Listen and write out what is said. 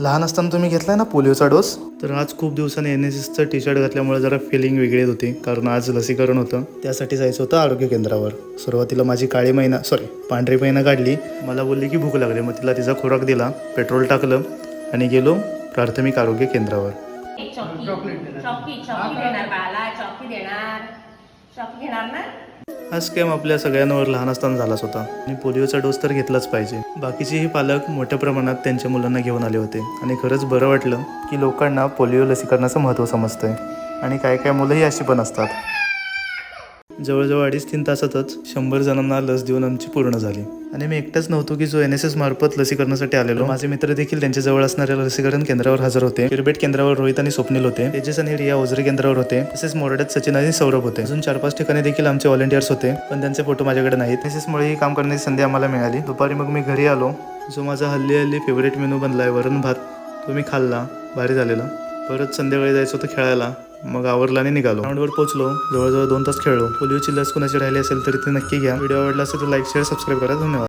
लहान असताना तुम्ही घेतलाय ना पोलिओचा डोस? तर आज खूप दिवसांनी एन एस एसचं टी शर्ट घातल्यामुळे जरा फिलिंग वेगळी होती. कारण आज लसीकरण होतं. त्यासाठी जायचं होतं आरोग्य केंद्रावर. सुरुवातीला माझी काळी महिना सॉरी पांढरी महिना काढली. मला बोलली की भूक लागली. मग तिला तिचा खोराक दिला. पेट्रोल टाकलं. आणि गेलो प्राथमिक आरोग्य केंद्रावर. आज घेणार ना? हा स्कॅम आपल्या सगळ्यांवर लहान असताना झालाच होता. आणि पोलिओचा डोस तर घेतलाच पाहिजे. बाकीचेही पालक मोठ्या प्रमाणात त्यांच्या मुलांना घेऊन आले होते. आणि खरंच बरं वाटलं की लोकांना पोलिओ लसीकरणाचं महत्त्व समजतंय. आणि काय काय मुलंही अशी पण असतात. जवळजवळ अडीच तीन तासातच शंभर जणांना लस देऊन आमची पूर्ण झाली. आणि मी एकटाच नव्हतो की जो एन एस एस मार्फत लसीकरणासाठी आलेलो. माझे मित्र देखील त्यांच्या जवळ असणाऱ्या लसीकरण केंद्रावर हजर होते. क्रिकेट केंद्रावर रोहित आणि स्वप्नील होते. तेजस आणि रिया ओझरे केंद्रावर होते. तसेच मोरड्यात सचिन आणि सौरभ होते. अजून चार पाच ठिकाणी देखील आमचे व्हॉलेंटियर्स होते. पण त्यांचे फोटो माझ्याकडे नाहीत. तसेचमुळे ही काम करण्याची संधी आम्हाला मिळाली. दुपारी मग मी घरी आलो. जो माझा हल्ली हल्ली फेवरेट मेनू बनला आहे वरण भात तो मी खाल्ला. भारी झालेला. परत संध्याकाळी जायचं होतं खेळायला. मग आवरला आणि निघालो. ग्राउंडवर पोहोचलो. जवळजवळ दोन तास खेळलो. पोलिओची लस कोणाची राहिली असेल तरी ती नक्की घ्या. व्हिडिओ आवडला असेल तर लाईक शेअर सबस्क्राईब करा. धन्यवाद.